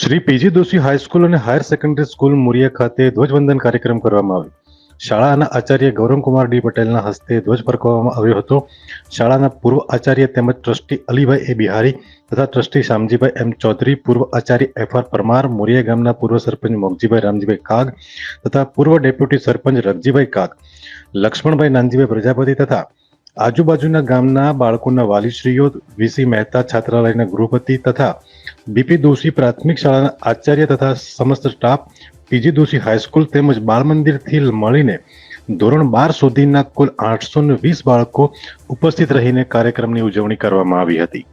Shri PG Doshi high school અને higher secondary school મુરિયા ખાતે ધ્વજવંદન કાર્યક્રમ કરવામાં આવ્યો. શાળાના આચાર્ય ગૌરવકુમાર ડી પટેલના હસ્તે ધ્વજ ફરકાવવામાં આવ્યો હતો. શાળાના પૂર્વ આચાર્ય તેમજ ટ્રસ્ટી અલીભાઈ એ બિહારી તથા ટ્રસ્ટી શામજીભાઈ એમ ચૌધરી, પૂર્વ આચાર્ય એફ આર પરમાર, મોરિયા ગામના પૂર્વ સરપંચ મોગજીભાઈ રામજીભાઈ કાગ તથા પૂર્વ ડેપ્યુટી સરપંચ રગજીભાઈ કાગ, લક્ષ્મણભાઈ નાનજીભાઈ પ્રજાપતિ તથા આજુબાજુના ગામના બાળકોના વાલીશ્રીઓ વીસી મહેતા છાત્રાલયના ગૃહપતિ તથા બીપી દોશી પ્રાથમિક શાળાના આચાર્ય તથા સમસ્ત સ્ટાફ પીજી દોશી હાઈસ્કૂલ તેમજ બાળ મંદિરથી મળીને ધોરણ બાર સુધીના કુલ આઠસો વીસ બાળકો ઉપસ્થિત રહીને કાર્યક્રમની ઉજવણી કરવામાં આવી હતી.